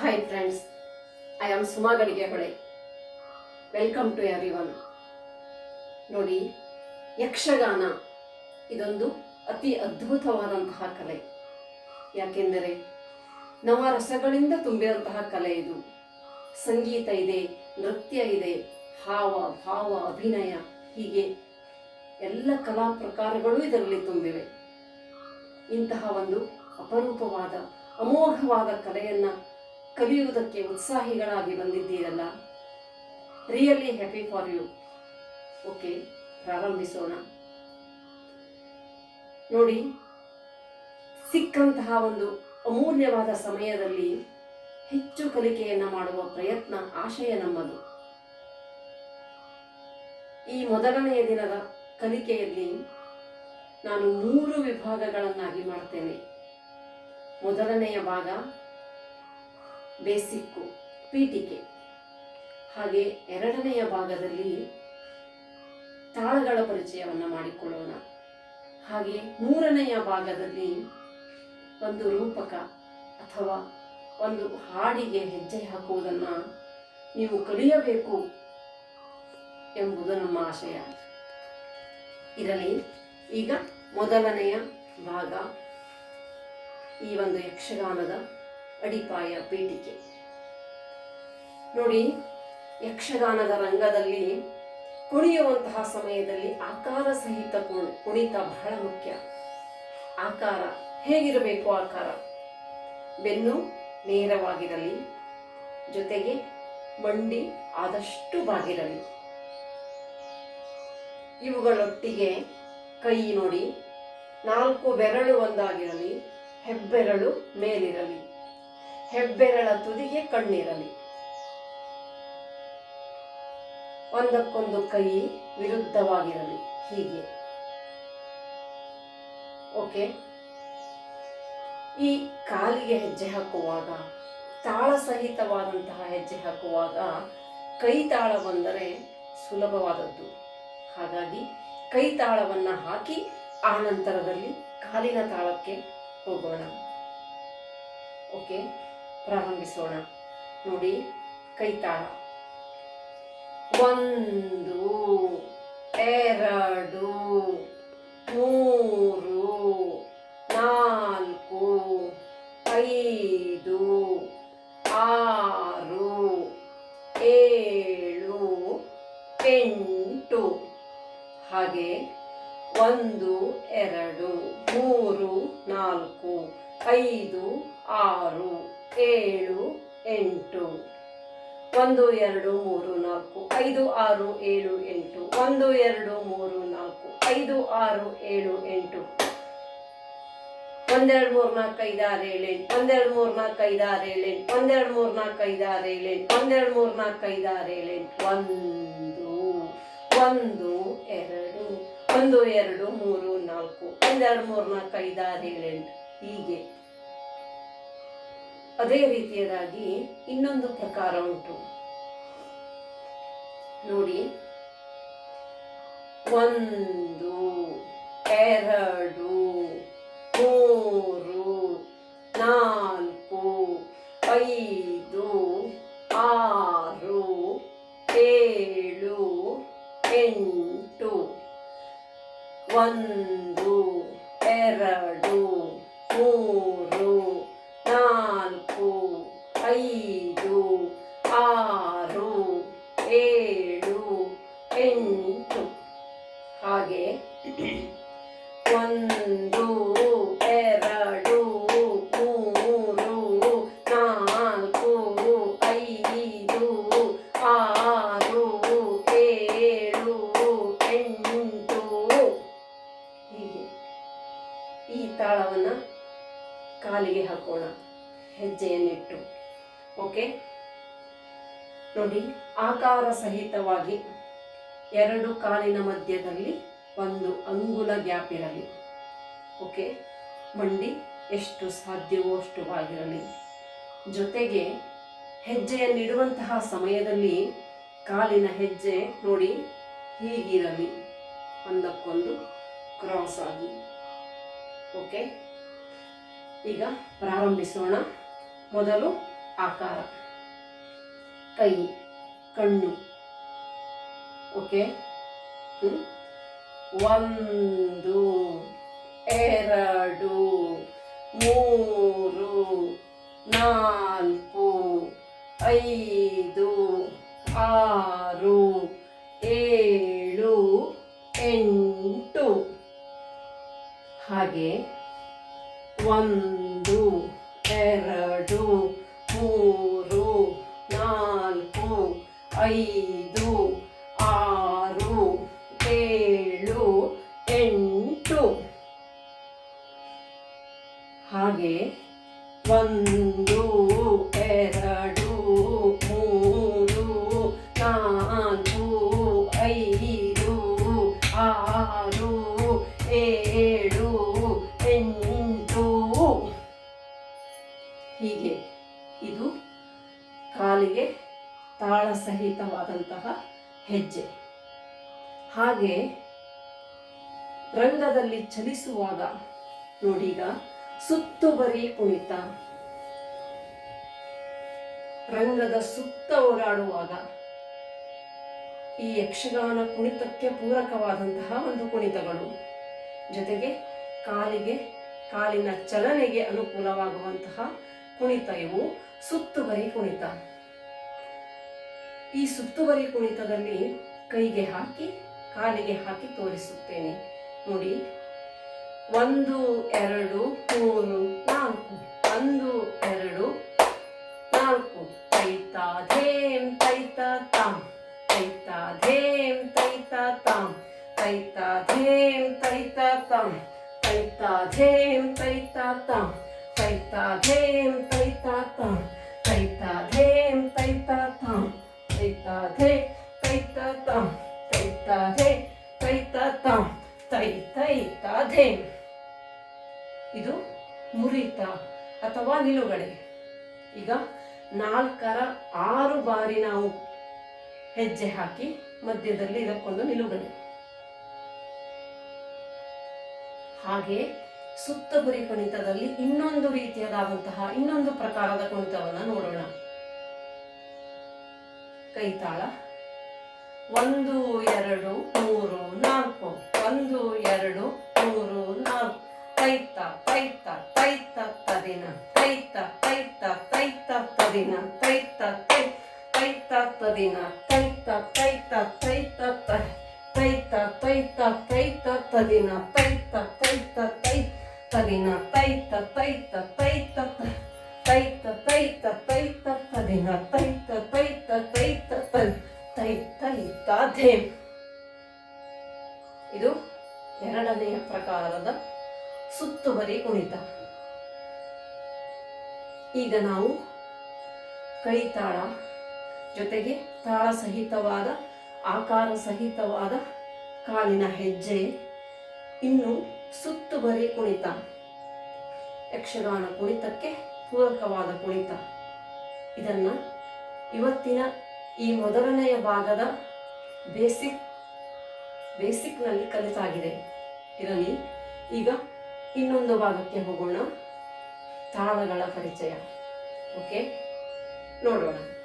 Hi friends I am Suma Gadigehole welcome to every one ನೋಡಿ, ಯಕ್ಷಗಾನ ಇದೊಂದು ಅತಿ ಅದ್ಭುತವಾದಂತಹ ಕಲೆ. ಯಾಕೆಂದರೆ ನವ ರಸಗಳಿಂದ ತುಂಬಿದಂತಹ ಕಲೆ ಇದು. ಸಂಗೀತ ಇದೆ, ನೃತ್ಯ ಇದೆ, ಹಾವ, ಭಾವ, ಅಭಿನಯ, ಹೀಗೆ ಎಲ್ಲ ಕಲಾ ಪ್ರಕಾರಗಳು ಇದರಲ್ಲಿ ತುಂಬಿವೆ. ಇಂತಹ ಒಂದು ಅಪರೂಪವಾದ, ಅಮೋಘವಾದ ಕಲೆಯನ್ನು ಕಲಿಯುವುದಕ್ಕೆ ಉತ್ಸಾಹಿಗಳಾಗಿ ಬಂದಿದ್ದೀರಲ್ಲ. Really happy for you okay ಪ್ರಾರಂಭಿಸೋಣ. ನೋಡಿ, ಸಿಕ್ಕಂತಹ ಒಂದು ಅಮೂಲ್ಯವಾದ ಸಮಯದಲ್ಲಿ ಹೆಚ್ಚು ಕಲಿಕೆಯನ್ನು ಮಾಡುವ ಪ್ರಯತ್ನ ಆಶಯ ನಮ್ಮದು. ಈ ಮೊದಲನೆಯ ದಿನದ ಕಲಿಕೆಯಲ್ಲಿ ನಾನು ಮೂರು ವಿಭಾಗಗಳನ್ನಾಗಿ ಮಾಡ್ತೇನೆ. ಮೊದಲನೆಯ ಭಾಗ ಬೇಸಿಕ್ಕು, ಪೀಠಿಕೆ. ಹಾಗೆ ಎರಡನೆಯ ಭಾಗದಲ್ಲಿ ತಾಳಗಳ ಪರಿಚಯವನ್ನು ಮಾಡಿಕೊಳ್ಳೋಣ. ಹಾಗೆ ಮೂರನೆಯ ಭಾಗದಲ್ಲಿ ಒಂದು ರೂಪಕ ಅಥವಾ ಒಂದು ಹಾಡಿಗೆ ಹೆಜ್ಜೆ ಹಾಕುವುದನ್ನು ನೀವು ಕಲಿಯಬೇಕು ಎಂಬುದು ನಮ್ಮ ಆಶಯ. ಇರಲಿ, ಈಗ ಮೊದಲನೆಯ ಭಾಗ, ಈ ಒಂದು ಯಕ್ಷಗಾನದ ಅಡಿಪಾಯ ಪೀಠಿಕೆ. ನೋಡಿ, ಯಕ್ಷಗಾನದ ರಂಗದಲ್ಲಿ ಕುಣಿಯುವಂತಹ ಸಮಯದಲ್ಲಿ ಆಕಾರ ಸಹಿತ ಕುಣಿ- ಕುಣಿತ ಬಹಳ ಮುಖ್ಯ. ಆಕಾರ, ಹೇಗಿರಬೇಕು ಆಕಾರ? ಬೆನ್ನು ನೇರವಾಗಿರಲಿ, ಜೊತೆಗೆ ಮಂಡಿ ಆದಷ್ಟು ಬಾಗಿರಲಿ. ಇವುಗಳೊಟ್ಟಿಗೆ ಕೈ ನೋಡಿ, ನಾಲ್ಕು ಬೆರಳು ಒಂದಾಗಿರಲಿ, ಹೆಬ್ಬೆರಳು ಮೇಲಿರಲಿ. ಹೆಬ್ಬೆರಳ ತುದಿಗೆ ಕಣ್ಣಿರಲಿ. ಒಂದಕ್ಕೊಂದು ಕೈ ವಿರುದ್ಧವಾಗಿರಲಿ. ಹೀಗೆ. ಓಕೆ? ಈ ಕಾಲಿಗೆ ಹೆಜ್ಜೆ ಹಾಕುವಾಗ, ತಾಳ ಸಹಿತವಾದಂತಹ ಹೆಜ್ಜೆ ಹಾಕುವಾಗ, ಕೈ ತಾಳ ಬಂದರೆ ಸುಲಭವಾದದ್ದು. ಹಾಗಾಗಿ ಕೈ ತಾಳವನ್ನು ಹಾಕಿ ಆ ನಂತರದಲ್ಲಿ ಕಾಲಿನ ತಾಳಕ್ಕೆ ಹೋಗೋಣ. ಓಕೆ? ಪ್ರಾರಂಭಿಸೋಣ. ನೋಡಿ, ಕೈತಾಳ. ಒಂದು, ಎರಡು, ಮೂರು, ನಾಲ್ಕು, ಐದು, ಆರು, ಏಳು, ಎಂಟು. ಹಾಗೆ ಒಂದು, ಎರಡು, ಮೂರು, ನಾಲ್ಕು, ಐದು, ಆರು. ಏಳು, ಎಂಟು. ಒಂದು, ಎರಡು, ಮೂರು, ನಾಲ್ಕು. ಐದು, ಆರು, ಏಳು, ಎಂಟು. ಒಂದು, ಎರಡು, ಮೂರು, ನಾಲ್ಕು. ಐದು, ಆರು, ಏಳು, ಎಂಟು. ಒಂದೆರಡು, ಮೂರು, ನಾಲ್ಕು, ಐದು, ಆರು, ಏಳು, ಎಂಟು. ಒಂದೆರಡು, ಮೂರು, ನಾಲ್ಕು, ಐದು, ಆರು, ಏಳು, ಎಂಟು. ಒಂದೆರಡು, ಮೂರು, ನಾಲ್ಕು, ಐದು, ಆರು, ಏಳು, ಎಂಟು. ಒಂದೆರಡು, ಮೂರು, ನಾಲ್ಕು, ಐದು, ಆರು, ಏಳು, ಎಂಟು. ಒಂದು ಒಂದು, ಎರಡು. ಒಂದು, ಎರಡು, ಮೂರು, ನಾಲ್ಕು. ಒಂದೆರಡು, ಮೂರು, ನಾಲ್ಕು, ಐದು, ಆರು, ಏಳು, ಎಂಟು. ಹೀಗೆ. ಅದೇ ರೀತಿಯದಾಗಿ ಇನ್ನೊಂದು ಪ್ರಕಾರ ಉಂಟು. ನೋಡಿ. ಒಂದು, ಎರಡು, ಮೂರು, ನಾಲ್ಕು, ಐದು, ಆರು, ಏಳು, ಎಂಟು, ಒಂದು ತಾಳವನ್ನು ಕಾಲಿಗೆ ಹಾಕೋಣ. ಹೆಜ್ಜೆಯನ್ನಿಟ್ಟು. ಓಕೆ ನೋಡಿ, ಆಕಾರ ಸಹಿತವಾಗಿ ಎರಡು ಕಾಲಿನ ಮಧ್ಯದಲ್ಲಿ ಒಂದು ಅಂಗುಲ ಗ್ಯಾಪ್ ಇರಲಿ. ಓಕೆ ಮಂಡಿ ಎಷ್ಟು ಸಾಧ್ಯವೋ ಅಷ್ಟು ಆಗಿರಲಿ. ಜೊತೆಗೆ ಹೆಜ್ಜೆಯನ್ನಿಡುವಂತಹ ಸಮಯದಲ್ಲಿ ಕಾಲಿನ ಹೆಜ್ಜೆ ನೋಡಿ ಹೀಗಿರಲಿ. ಒಂದಕ್ಕೊಂದು ಕ್ರಾಸ್ ಆಗಿ. ಓಕೆ ಈಗ ಪ್ರಾರಂಭಿಸೋಣ. ಮೊದಲು ಆಕಾರ. ಕೈ ಕಣ್ಣು. ಓಕೆ? ಒಂದು ಎರಡು ಮೂರು ನಾಲ್ಕು ಐದು ಆರು. ಹಾಗೆ ಒಂದು ಎರಡು ಮೂರು ನಾಲ್ಕು ಐದು ತಾಳ ಸಹಿತವಾದಂತಹ ಹೆಜ್ಜೆ. ಹಾಗೆ ರಂಗದಲ್ಲಿ ಚಲಿಸುವಾಗ ನೋಡೀಗ ಸುತ್ತುವರಿ ಕುಣಿತ. ರಂಗದ ಸುತ್ತ ಓಡಾಡುವಾಗ ಈ ಯಕ್ಷಗಾನ ಕುಣಿತಕ್ಕೆ ಪೂರಕವಾದಂತಹ ಒಂದು ಕುಣಿತಗಳು. ಜೊತೆಗೆ ಕಾಲಿಗೆ, ಕಾಲಿನ ಚಲನೆಗೆ ಅನುಕೂಲವಾಗುವಂತಹ ಕುಣಿತ ಇವು. ಸುತ್ತುವರಿ ಕುಣಿತ. ಈ ಸುತ್ತುವರಿ ಕುಣಿತದಲ್ಲಿ ಕೈಗೆ ಹಾಕಿ, ಕಾಲಿಗೆ ಹಾಕಿ ತೋರಿಸುತ್ತೇನೆ. ನೋಡಿ. ಒಂದು, ಎರಡು, ಮೂರು, ನಾಲ್ಕು. ಒಂದು, ಎರಡು, ನಾಲ್ಕು. ತೈತ ಧೇಂ, ತೈತ ತಾಮ್ ತೈತ ಧೇಂ, ತೈತ ತಾಮ್ ತೈತ ಧೇಂ, ತೈತ ತಾಮ್ ತೈತ ಧೇಂ, ತೈತ ತಾಮ್ ತೈತ ಧೇಂ, ತೈತ ತಾಮ್ ತೈತ ಧೇಮ್ ಅಥವಾ ನಿಲುಗಡೆ. ಈಗ ನಾಲ್ಕರ ಆರು ಬಾರಿ ನಾವು ಹೆಜ್ಜೆ ಹಾಕಿ ಮಧ್ಯದಲ್ಲಿ ಇದಕ್ಕೊಂದು ನಿಲುಗಡೆ. ಹಾಗೆ ಸುತ್ತ ಗುರಿ ಕುಣಿತದಲ್ಲಿ ಇನ್ನೊಂದು ರೀತಿಯಾದಂತಹ ಇನ್ನೊಂದು ಪ್ರಕಾರದ ಕುಣಿತವನ್ನು ನೋಡೋಣ. ಕೈತಾಳ ಒಂದು, ಎರಡು, ಮೂರು ತದಿನ ತೈತ ತೈತ ತೈತ ತೈತ ತೈತ ತೈತ ತದಿನ ತೈತ ತೈತ ತೈತ ತೈ ತೈತ ಧೇಮ್ ಇದು ಎರಡನೆಯ ಪ್ರಕಾರದ ಸುತ್ತುವರಿ ಕುಣಿತ. ಈಗ ನಾವು ಕೈತಾಳ ಜೊತೆಗೆ ತಾಳ ಸಹಿತವಾದ ಆಕಾರ ಸಹಿತವಾದ ಕಾಲಿನ ಹೆಜ್ಜೆ ಇನ್ನು ಸುತ್ತುವರಿ ಕುಣಿತ. ಯಕ್ಷಗಾನ ಕುಣಿತಕ್ಕೆ ಪೂರಕವಾದ ಕುಣಿತ. ಇದನ್ನ ಇವತ್ತಿನ ಈ ಮೊದಲನೆಯ ಭಾಗದ ಬೇಸಿಕ್, ಬೇಸಿಕ್ನಲ್ಲಿ ಕಲಿತಾಗಿದೆ. ಇರಲಿ, ಈಗ ಇನ್ನೊಂದು ಭಾಗಕ್ಕೆ ಹೋಗೋಣ. ತಾಳಗಳ ಪರಿಚಯ. ಓಕೆ? ನೋಡೋಣ.